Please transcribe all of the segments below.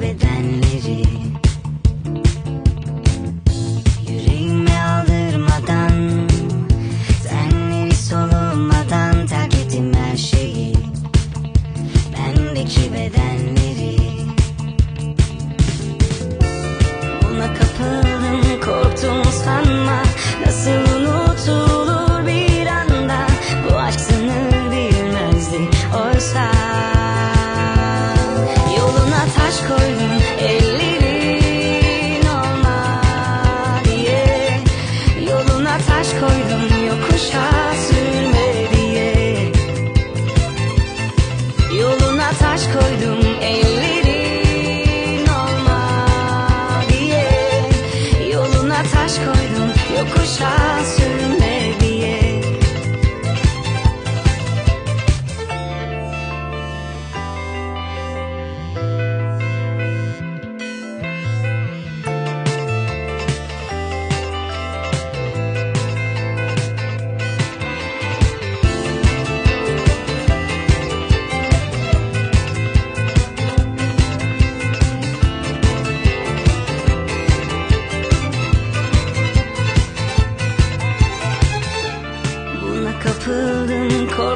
kaybedenleri Ona taş koydum yokuşa sürme diye. Yoluna taş koydum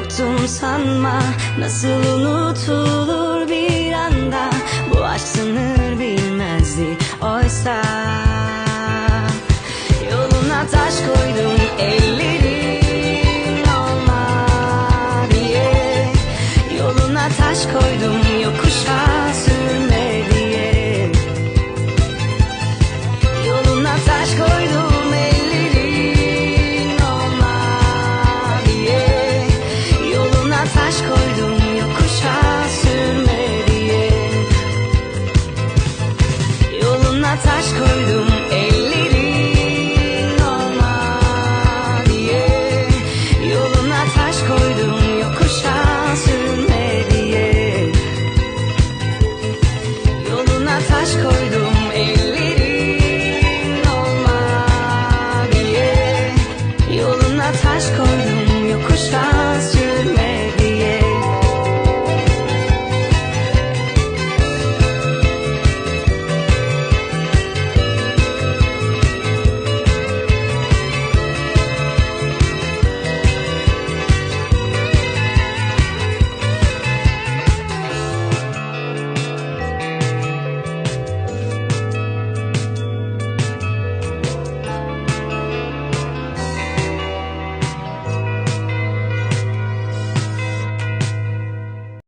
Unuttum sanma. Nasıl unutulur bir anda? Bu aşk sınır taş koydum el